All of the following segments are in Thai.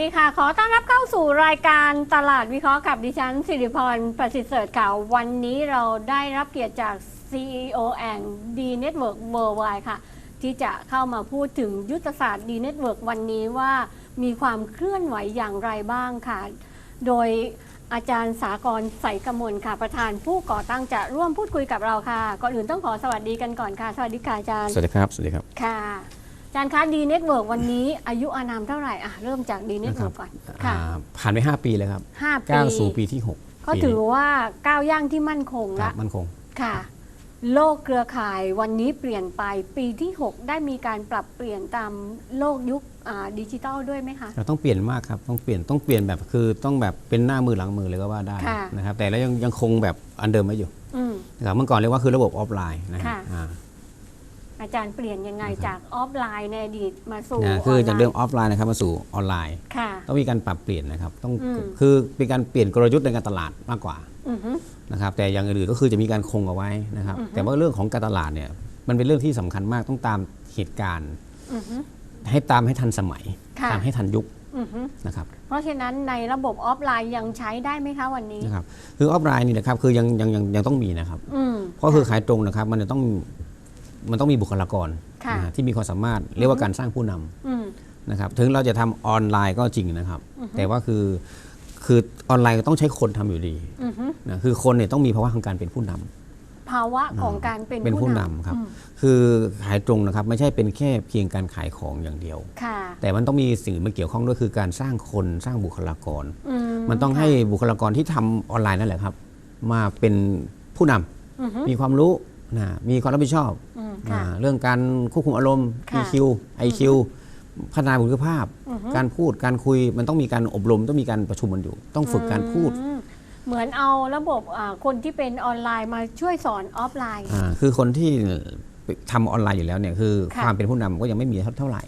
ดีค่ะ ขอต้อนรับเข้าสู่รายการตลาดวิเคราะห์กับดิฉันสิริพรประสิทธิ์เสริฐค่ะวันนี้เราได้รับเกียรติจาก CEO แองดีเน็ตเวิร์กเวิร์ไค่ะ ที่จะเข้ามาพูดถึงยุทธศาสตร์ดีเน็ตเวิร์กวันนี้ว่ามีความเคลื่อนไหวอย่างไรบ้างค่ะ โดยอาจารย์สากรใสกมลค่ะประธานผู้ก่อตั้งจะร่วมพูดคุยกับเราค่ะ ก่อนอื่นต้องขอสวัสดีกันก่อนค่ะ สวัสดีค่ะอาจารย์ สวัสดีครับ สวัสดีครับ ค่ะ อาจารย์คะดีเน็ตเวิร์กวันนี้อายุอานามเท่าไหร่อะเริ่มจากดีเน็ตเวิร์กก่อนค่ะอ่าผ่านไป 5 ปีแล้วครับห้าปีก้าวสู่ปีที่ 6 ก็ถือว่าก้าวย่างที่มั่นคงครัละบมั่นคง ค่ะ โลกเครือข่ายวันนี้เปลี่ยนไปปีที่ 6 ได้มีการปรับเปลี่ยนตามโลกยุคอ่าดิจิทัลด้วยไหมคะ เราต้องเปลี่ยนมากครับต้องเปลี่ยนต้องเปลี่ยนแบบคือต้องแบบเป็นหน้ามือหลังมือเลยก็ว่าได้ค่ะ นะครับแต่แล้วยังยังคงแบบอันเดิมไว้อยู่อืม นะครับเมื่อก่อนเรียกว่าคือระบบออฟไลน์นะฮะค่ะ อ่า อาจารย์เปลี่ยนยังไงจากออฟไลน์ในอดีตมาสู่นะคือจากเดิมนไลน์ออฟไลน์นะครับมาสู่ออนไลน์ ค่ะ ต้องมีการปรับเปลี่ยนนะครับต้องอืม คือเป็นการเปลี่ยนกลยุทธ์ในการตลาดมากกว่าอือฮึ นะครับแต่อย่างอื่นๆก็คือจะมีการคงเอาไว้นะครับ อือฮึ แต่ว่าเรื่องของการตลาดเนี่ยมันเป็นเรื่องที่สำคัญมากต้องตามเหตุการณ์ อือฮึ ให้ตามให้ทันสมัย ค่ะ ตามให้ทันยุคอือฮึนะครับเพราะฉะนั้นในระบบออฟไลน์ยังใช้ได้ไหมคะวันนี้ นะครับคือออฟไลน์นี่นะครับคือยังยังยังยังต้องมีนะครับ อืมเพราะคือขายตรงนะครับมันจะต้อง มันต้องมีบุคลากรค่ะ นะฮะที่มีความสามารถเรียกว่าการสร้างผู้นำ อืม นะครับถึงเราจะทำออนไลน์ก็จริงนะครับอือฮึแต่ว่าคือคือออนไลน์ก็ต้องใช้คนทำอยู่ดีอือฮึ นะคือคนเนี่ยต้องมีภาวะของการเป็นผู้นำภาวะของการเป็นเป็นผู้ผู้นำครับ อืมคือขายตรงนะครับไม่ใช่เป็นแค่เพียงการขายของอย่างเดียว ค่ะ แต่มันต้องมีสิ่งมาเกี่ยวข้องด้วยคือการสร้างคนสร้างบุคลากร อืมันต้องค่ะให้บุคลากรที่ทำออนไลน์นั่นแหละครับ มาเป็นผู้นำอือฮึมีความรู้ นะมีความรับผิดชอบอืมค่ะ อ่าเรื่องการควบคุมอารมณ์ ค่ะ EQ IQ พัฒนาบุคลิกภาพอือฮึการพูดการคุยมันต้องมีการอบรมต้องมีการประชุมกันอยู่ ต้องฝึกการพูด อืมเหมือนเอาระบบอ่าคนที่เป็นออนไลน์มาช่วยสอนออฟไลน์ อ่าคือคนที่ทำออนไลน์อยู่แล้วเนี่ยคือค่ะ ความเป็นผู้นำก็ยังไม่มีเท่าไหร่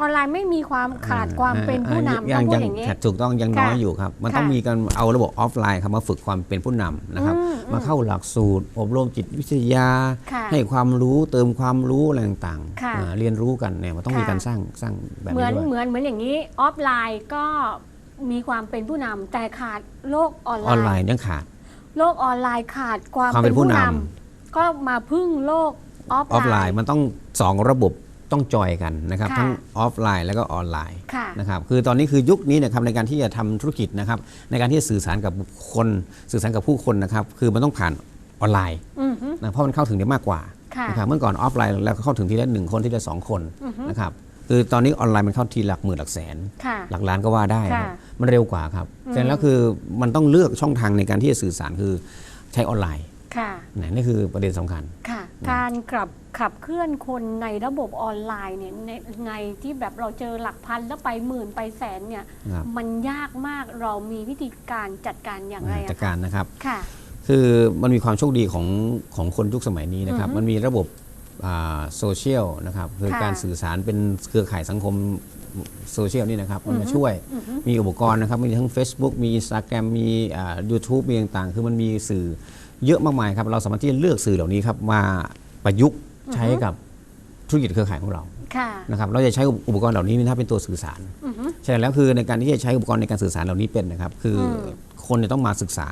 อืมออนไลน์ไม่มีความขาดอ่ความเป็นผู้นำยัต้องพูดยัอย่างนี้ถูกต้องยังน้อยค่ะอยู่ครับ มันต้องค่ะมีการเอาระบบออฟไลน์ครับมาฝึกความเป็นผู้นำนะครับอืมมาเข้าหลักสูตร อบรมจิตวิทยาค่ะให้ความรู้เติมความรู้อะไรต่างค่ะๆอ่าเรียนรู้กันเนี่ยมันต้องมีค่ะการสร้างสร้างแบบเหมืนี้อนด้วยเหมือนเหมือนอย่างนี้ออฟไลน์ก็มีความเป็นผู้นำแต่ขาดโลกออนไลออนไลน์น์ยังขาด โลกออนไลน์ขาดความความเป็นผู้นก็มาพึ่งโลกออฟออฟไลไลน์น์มันต้องสองระบบ ต้องจอยกันนะครับค่ะทั้งออฟไลน์แล้วก็ออนไลน์ค่ะนะครับคือตอนนี้คือยุคนี้นะครับในการที่จะทำธุรกิจนะครับในการที่จะสื่อสารกับบุคคล สื่อสารกับผู้คนนะครับคือมันต้องผ่านออนไลน์อือฮึนะเพราะมันเข้าถึงได้มากกว่าค่ะนะครับเมื่อก่อนออฟไลน์เราก็เข้าถึงทีละหนึ่งคนทีละสองคนอือฮึนะครับคือตอนนี้ออนไลน์มันเข้าทีหลักหมื่นหลักแสน ค่ะ หลักล้านก็ว่าได้ครับค่ะ มันเร็วกว่าครับอืมฉะนั้นแล้วคือมันต้องเลือกช่องทางในการที่จะสื่อสารคือใช้ออนไลน์ค่ะ นะนี่คือประเด็นสำคัญค่ะการขับขับเคลื่อนคนในระบบออนไลน์เนี่ยในไงที่แบบเราเจอหลักพันแล้วไปหมื่นไปแสนเนี่ยครับมันยากมากเรามีวิธีการจัดการอย่างไรจัดอะการนะครับค่ะคือมันมีความโชคดีของของคนยุคสมัยนี้นะครับอือฮึมันมีระบบโซเชียลนะครับคือค่ะการสื่อสารเป็นเครือข่ายสังคมโซเชียลนี่นะครับมันอืมาอฮึช่วยอือฮึมีอุปกรณ์นะครับ มีทั้ง Facebook มี Instagram มียูทูบมีต่างๆ คือมันมีสื่อ เยอะมากมายครับ เราสามารถที่จะเลือกสื่อเหล่านี้ครับมาประยุกต์ใช้กับธุรกิจเครือข่ายของเราค่ะนะครับเราจะใช้อุปกรณ์เหล่านี้นะครับเป็นตัวสื่อสารอือฮึใช่แล้วคือในการที่จะใช้อุปกรณ์ในการสื่อสารเหล่านี้เป็นนะครับ คืออมคนจะต้องมาศึกษา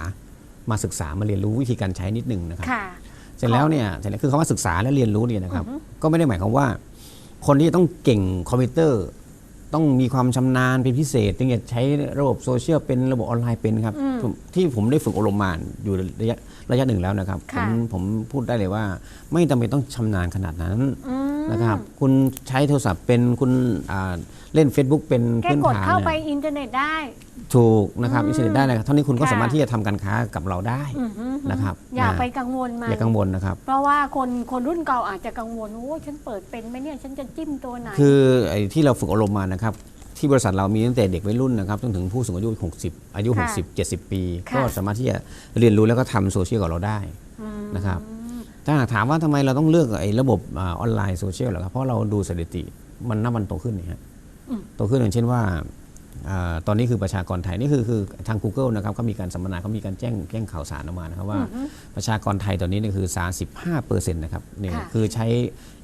มาศึกษามาเรียนรู้วิธีการใช้นิดนึงนะครับค่ะเสร็จแล้วเนี่ยเสร็จแล้วคือคำว่าศึกษาและเรียนรู้เนี่ยนะครับอือฮึก็ไม่ได้หมายความว่า คนที่จะต้องเก่งคอมพิวเตอร์ ต้องมีความชำนาญเป็นพิเศษถึงจะใช้ระบบโซเชียลเป็นระบบออนไลน์เป็นครับอืมผมที่ผมได้ฝึกอบรมมาอยู่ระยะระยะหนึ่งแล้วนะครับผค่ะมผมพูดได้เลยว่า ไม่จำเป็นต้องชำนาญขนาดนั้นอืมนะครับ คุณใช้โทรศัพท์เป็นคุณอ่า เล่น Facebook เป็นแค่พื้นกดฐานเข้าไปเนี่ยอินเทอร์เน็ตได้ ถูกนะครับอืมอินเทอร์เน็ตได้นะครับเท่านี้คุณก็ค่ะ สามารถที่จะทำการค้ากับเราได้ อือฮึนะครับอย่านะ ไปกังวลมันอย่ากังวลนะครับ เพราะว่าคนคนรุ่นเก่าอาจจะกังวลโอ้ฉันเปิดเป็นไหมเนี่ยฉันจะจิ้มตัวไหน คือไอ้ที่เราฝึกอบรมมานะครับ ที่บริษัทเรามีตั้งแต่เด็กวัยรุ่นนะครับจนถึงผู้สูงอายุ 60 อายุ ค่ะ60 70 ปี ค่ะ ก็สามารถที่จะเรียนรู้แล้วก็ทำโซเชียลกับเราได้มนะครับ ถ้าหากถามว่าทำไมเราต้องเลือกไอ้ระบบอาออนไลน์โซเชียลเหรอครับเพราะเราดูสถิติมันนับวันโตขึ้นเนี่ยฮะอืม โตขึ้นอย่างเช่นว่าอาตอนนี้คือประชากรไทยนี่คือคือทาง Google นะครับเขามีการสัมมนาเขามีการแจ้งแจ้งข่าวสารออกมานะครับว่าอือฮึประชากรไทยตอนนี้เนี่ยคือ 35เปอร์เซ็นต์นะครับเนี่ยค่ะคือใช้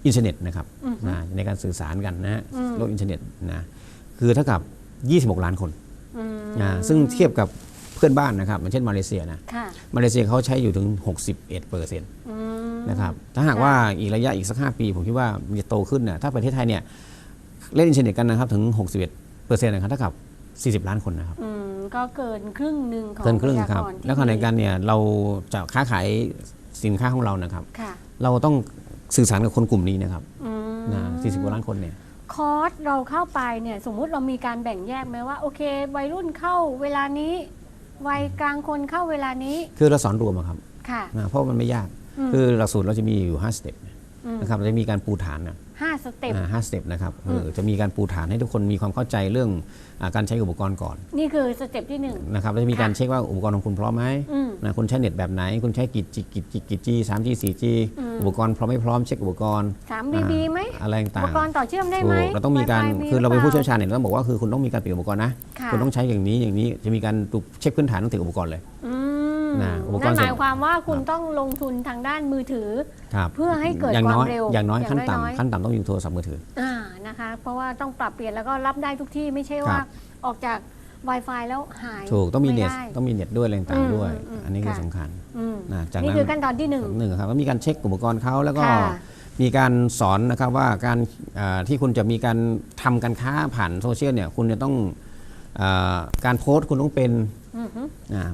อินเทอร์เน็ตนะครับอือฮึนะในการสื่อสารกันนะฮะอืมโลกอินเทอร์เน็ตนะคือเท่ากับ 26 ล้านคนอืมอ่าซึ่งเทียบกับเพื่อนบ้านนะครับอย่างเช่นมาเลเซียนะค่ะมาเลเซียเขาใช้อยู่ถึง 61เปอร์เซ็นต์อืมนะครับถ้าหากว่าอีกระยะอีกสัก 5 ปี ผมคิดว่ามันจะโตขึ้นเนี่ยถ้าประเทศไทยเนี่ย เล่นอินเทอร์เน็ตกันนะครับถึง 61เปอร์เซ็นต์นะครับเท่ากับ 40 ล้านคนนะครับอืมก็เกินครึ่งหนึ่งของเกินครึ่งประคชารับกรที่แล้วขณะเดียวกันเนี่ยเราจะค้าขายสินค้าของเรานะครับค่ะเราต้องสื่อสารกับคนกลุ่มนี้นะครับอืมนะ40กว่าล้านคนเนี่ยคอร์สเราเข้าไปเนี่ยสมมุติเรามีการแบ่งแยกไหมว่าโอเค วัยรุ่นเข้าเวลานี้วัยกลางคนเข้าเวลานี้ คือเราสอนรวมอะครับค่ะนะเพราะมันไม่ยากอืมคือหลักสูตรเราจะมีอยู่5สเต็ปอืมนะครับเราจะมีการปูฐานนะ ห้าสเต็ป อ่าห้าสเต็ปนะครับอืมเออจะมีการปูฐานให้ทุกคนมีความเข้าใจเรื่องอาการใช้อุปกรณ์ก่อนนี่คือสเต็ปที่หนึ่งนะครับแล้วจะมีการค่ะเช็คว่าอุปกรณ์ของคุณพร้อมไหมอืมนะคุณใช้เน็ตแบบไหน คุณใช้กี่จีกี่จีกี่จีสามจีสี่จีอืมอุปกรณ์พร้อมไม่พร้อมเช็คอุปกรณ์สามบีบีไหมอะไรอุต่าปงกรณ์ต่อเชื่อมได้ๆไหม ถูกเราต้องมีการ Wi-Fi คือเราเป็นผู้เชี่ยวหชาญเนี่ยเราต้องบอกว่าคือคุณต้องมีการเปลี่ยนอุปกรณ์นะค่ะคุณต้องใช้อย่างนี้อย่างนี้จะมีการดูเช็คพื้นฐานตั้งแต่อุปกรณ์เลยอืม นะอุปกรนั่ณ์นเสหร็จมายความว่าคุณต้องลงทุนทางด้านมือถือ ครับเพื่อให้เกิดอย่างน้อยความเร็วอย่างน้อยอย่างขั้นน้อยๆ ต่ำขั้นต่ำต้องมีโทรศัพท์มือถือ อ่านะคะ เพราะว่าต้องปรับเปลี่ยนแล้วก็รับได้ทุกที่ไม่ใช่ว่าครับ ออกจาก Wi-Fi แล้วหายถูกต้องมีไเน็ตได้ ต้องมีเน็ตด้วยอะไรต่างอืมๆด้วย อืมอันนี้คือค่ะ สำคัญ อืมนะจากนี่นั้นคือขั้นตอนที่หนึ่ง หนึ่งครับก็มีการเช็คอุปกรณ์เขาแล้วก็ค่ะมีการสอนนะครับว่าการเอ่อที่คุณจะมีการทำการค้าผ่านโซเชียลเนี่ยคุณจะต้องเออการโพสต์คุณต้องเป็นอือฮึอ่า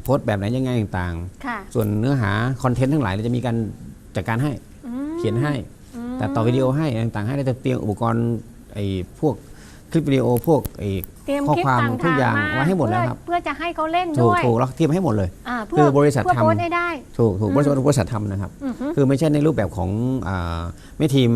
โพสต์แบบไหนยังไงต่างค่ะๆส่วนเนื้อหาคอนเทนต์ทั้งหลายเราจะมีการจัดการให้อืมเขียนให้อืมแต่ต่อวิดีโอให้อะไรต่างๆ ให้เราจะเตรียมอุปกรณ์ไอ้พวกคลิปวิดีโอพวกไอ้เตรียมข้อคลิปความต่างทุกอย่างๆไว้ให้หมดแล้วครับ เพื่อเพื่อจะให้เขาเล่นถูกด้วยถูกแล้วเตรียมให้หมดเลยอ่าเพื่คือบริษัทเพื่อทำโพสต์ให้ได้ถูกถูกอืมบริษัทบริษัททำนะครับอือฮึคือไม่ใช่ในรูปแบบของอ่าไม่ทีม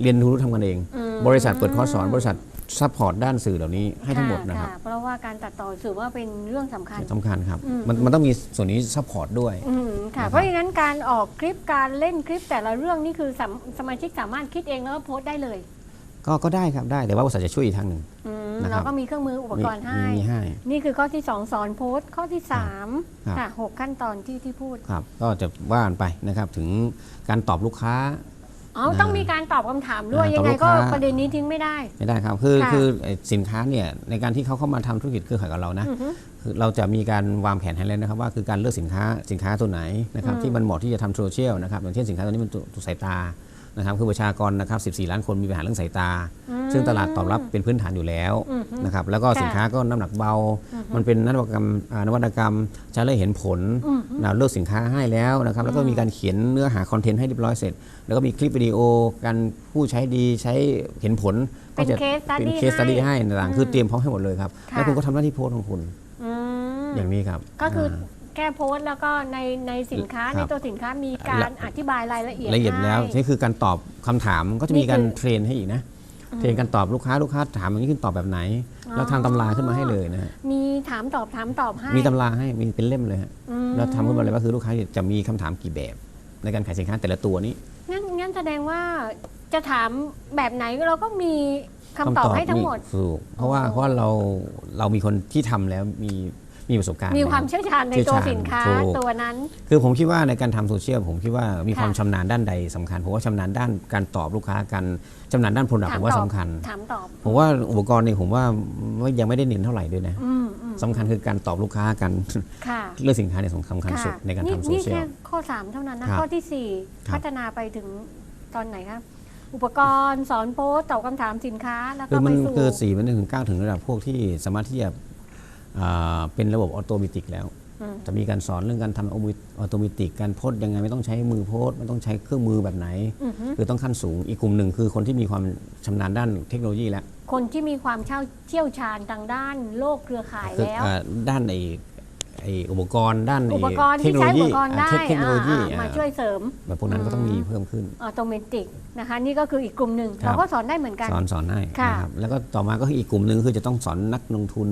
เรียนรู้ทำกันเอง อืมบริษัทเปิดคอร์สสอน บริษัทซัพพอร์ตด้านสื่อเหล่านี้ให้ทั้งหมดนะครับเพราะว่าการตัดต่อถือว่าเป็นเรื่องสำคัญ สำคัญครับ อืม มันมันต้องมีส่วนนี้ซัพพอร์ตด้วย อืมค่ะนะครับเพราะฉะนั้นการออกคลิปการเล่นคลิปแต่ละเรื่องนี่คือสามสมาชิกสามารถคิดเองแล้วก็โพสต์ได้เลยก็ก็ได้ครับได้แต่ว่าบริษัทจะช่วยอีกทางหนึ่ง อืมนะครับ เราก็มีเครื่องมืออุปกรณ์ให้ มีมีให้ นี่คือข้อที่ 2 สอนโพสต์ข้อที่3ครับค่ะหกขั้นตอนที่ที่พูด ครับก็จะว่ากันไปนะครับถึงการตอบลูกค้า อ๋อ ต้องมีการตอบคำถามด้วย อ่ายังไงตอบลูก็กค้า ประเด็นนี้ทิ้งไม่ได้ ไม่ได้ครับ คือค่ะ คือไอ้สินค้าเนี่ยในการที่เขาเข้ามาทำธุรกิจเครือข่ายกับเรานะ อือฮึ คือเราจะมีการวางแผนให้แล้วนะครับว่าคือการเลือกสินค้าสินค้าตัวไหนนะครับอืมที่มันเหมาะที่จะทำโซเชียลนะครับอย่างเช่นสินค้าตัวนี้มันตัวตัวสายตา นะครับคือประชากรนะครับ 14 ล้านคนมีปัญหาเรื่องสายตาอืมซึ่งตลาดตอบรับเป็นพื้นฐานอยู่แล้วอือฮึนะครับแล้วก็ค่ะสินค้าก็น้ำหนักเบาอือฮึมันเป็นนวัตกรรมอ่านวัตกรรมใช้แล้วเห็นผลอือฮึเราเลือกสินค้าให้แล้วนะครับแล้วก็มีการเขียนเนื้อหาคอนเทนต์ให้เรียบร้อยเสร็จ แล้วก็มีคลิปวิดีโอการผู้ใช้ดีใช้เห็นผลเป็นจะ case study เป็นเคสตัดดี้ให้ต่างอืมๆคือเตรียมพร้อมให้หมดเลยครับค่ะแล้วคุณก็ทำหน้าที่โพสต์ของคุณอืมอย่างนี้ครับ ก็คืออ่า แก้โพสต์แล้วก็ในในสินค้าครับ ในตัวสินค้ามีการอธิบายรายละเอียดละเอียดแล้วให้ นี่คือการตอบคำถามก็จะมีนี่คือการเทรนให้อีกนะ เทรนการตอบลูกค้าลูกค้าถามอย่างนี้คุณตอบแบบไหนอ๋อแล้วทำตำราขึ้นมาให้เลยนะฮะมีถามตอบถามตอบให้มีตำราให้มีเป็นเล่มเลยฮะอืมแล้วทำขึ้นมาเลยว่าคือลูกค้าจะมีคำถามกี่แบบ ในการขายสินค้าแต่ละตัวนี้ งั้นงั้นแสดงว่าจะถามแบบไหนเราก็มีคำตอบให้ทั้งหมด ถูกเพราะว่าโอ้เพราะว่าเราเรามีคนที่ทำแล้วมี มีประสบการณ์มีความแล้วเชี่ยวชาญในเชี่ยวตัวชาญสินค้าถูกตัวนั้น คือผมคิดว่าในการทำโซเชียลผมคิดว่ามีค่ะความชำนาญด้านใดสำคัญผมว่าชำนาญด้านการตอบลูกค้าการชำนาญด้านผลลัพธ์ผมว่าตอบสำคัญถามตอบผมว่าอุปกรณ์เนี่ยผมว่าไม่ยังไม่ได้เน้นเท่าไหร่ด้วยนะอืมอืมสำคัญคือการตอบลูกค้าการค่ะเรื่องสินค้าเนี่ยสำคัญสุดในการทำโซนี่เชียแค่ลข้อ 3 เท่านั้นนะครับข้อทีสี่ครับ4พัฒนาไปถึงตอนไหนครับอุปกรณ์สอนโพสต์ตอบคำถามสินค้า แล้วคืก็อไปมันสู่คือสี่มันถึงเก้าถึงระดับพวกที่สามารถที่จะอ่า เป็นระบบออโตเมติกแล้วอืมจะมีการสอนเรื่องการทำออโตเมติกการโพสต์ยังไงไม่ต้องใช้มือโพสต์ไม่ต้องใช้เครื่องมือแบบไหนอือฮึคือต้องขั้นสูงอีกกลุ่มหนึ่งคือคนที่มีความชำนาญด้านเทคโนโลยีแล้ว คนที่มีความเชี่ยวเชี่ยวชาญทางด้านโลกเครือข่ายคือแล้วอ่าด้านไอ้ไอ้อุปกรณ์ด้านไอ้อุปกรณ์เทคที่โนโลใช้อุยีปกรณ์ได้อ่าเทคโนโลยีอ่าอ่ามาอ่าช่วยเสริม แบบพวกนั้นก็ต้องมีเพิ่มขึ้นออโตเมติกนะคะนี่ก็คืออีกกลุ่มหนึ่งครับเราก็สอนได้เหมือนกัน สอนสอนให้ค่ะนะครับแล้วก็ต่อมาก็คืออีกกลุ่มหนึ่งคือจะต้องสอนนักลงทุน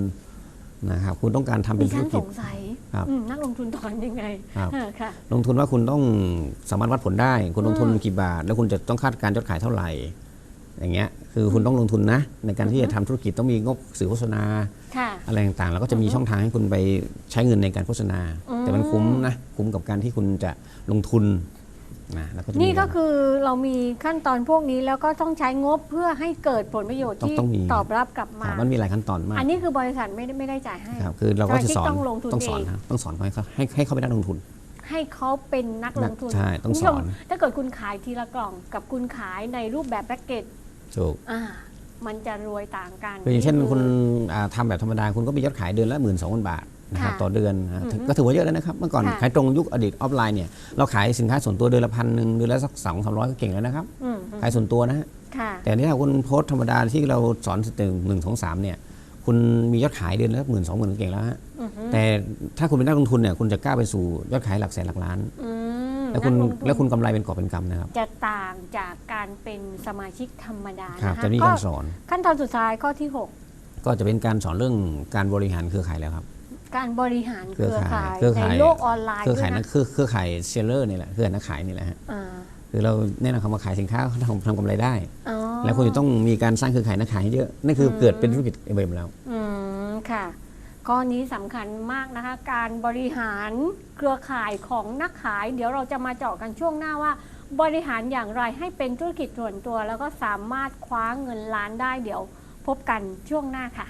นะครับคุณต้องการทำเป็ดินธุฉัรนกิสจงสัยครับอืมนักลงทุนถอนยังไงครับเออค่ะลงทุนว่าคุณต้องสามารถวัดผลได้ คุณลงทุนกี่บาท แล้วคุณจะต้องคาดการยอดขายเท่าไหร่ อย่างเงี้ยคือคุณต้องลงทุนนะ ในการที่จะทำธุรกิจต้องมีงบสื่อโฆษณาค่ะอะไรต่างๆ แล้วก็จะมีช่องทางให้คุณไปใช้เงินในการโฆษณาอืมแต่มันคุ้มนะคุ้มกับการที่คุณจะลงทุน นะแล้วก็จะมีนี่ก็คือเรามีขั้นตอนพวกนี้แล้วก็ต้องใช้งบเพื่อให้เกิดผลประโยชน์ต้องที่ต้องมีตอบรับกลับคมารับมันมีหลายขั้นตอนมาก อันนี้คือบริษัทไม่ได้ไม่ได้จ่ายให้ครับคือเราก็จะสอนสมาชิกต้องลงทุนต้องสอนเองครับต้องสอนเขาให้เขาให้ให้เขาเป็นนักลงทุน ให้เขาเป็นนักลงทุนใช่ต้องคุณผู้ชมสอนถ้าเกิดคุณขายทีละกล่อง กับคุณขายในรูปแบบแพ็กเกจถูกอ่ามันจะรวยต่างกันคืออย่างเช่นคือคุณอ่าทำแบบธรรมดาคุณก็มียอดขายเดือนละหมื่นสองพันบาท นะครับค่ะต่อเดือนนะอือฮึก็ถือว่าเยอะแล้วนะครับ เมื่อก่อนค่ะขายตรงยุคอดีตออฟไลน์เนี่ยเราขายสินค้าส่วนตัวเดือนละพันหนึ่งเดือนละสักสองสามร้อยก็เก่งแล้วนะครับอืมขายส่วนตัวนะฮะค่ะแต่อันนี่ถ้าคุณโพสต์ธรรมดาที่เราสอนสเต็ปหนึ่งสองสามเนี่ยคุณมียอดขายเดือนละหมื่นสองหมื่นเก่งแล้วฮะอือฮึแต่ถ้าคุณเป็นนักลงทุนเนี่ยคุณจะกล้าไปสู่ยอดขายหลักแสนหลักล้านอืมแล้วคุณนักงทุนแล้วคุณกำไรเป็นกอบเป็นกำนะครับ จะต่างจากการเป็นสมาชิกธรรมดาครับนะคะจะมีก็การสอน ขั้นตอนสุดท้ายข้อที่ก็จะเป็นการสอนเรื่องการบริหารเครือข่ายแล้วครับ6 การบริหารเครือข่ายเครือในข่ายโลกออนไลน์เครือด้วข่ายยนันะกเครือเครือข่ายเซลเลอร์นี่แหละเครือข่ายนักขายนี่แหละฮะอ่าคือเราแนะนำคำว่าขายสินค้าเขาทำทำกำไรได้อ๋อแล้วคุณจะต้องมีการสร้างเครือข่ายนักขายให้เยอะนั่นคืออมเกิดเป็นธุรกิจเอเบมแล้วอืมค่ะข้อนี้สำคัญมากนะคะ การบริหารเครือข่ายของนักขาย เดี๋ยวเราจะมาเจาะกันช่วงหน้าว่า บริหารอย่างไรให้เป็นธุรกิจส่วนตัว แล้วก็สามารถคว้าเงินล้านได้เดี๋ยวพบกันช่วงหน้าค่ะ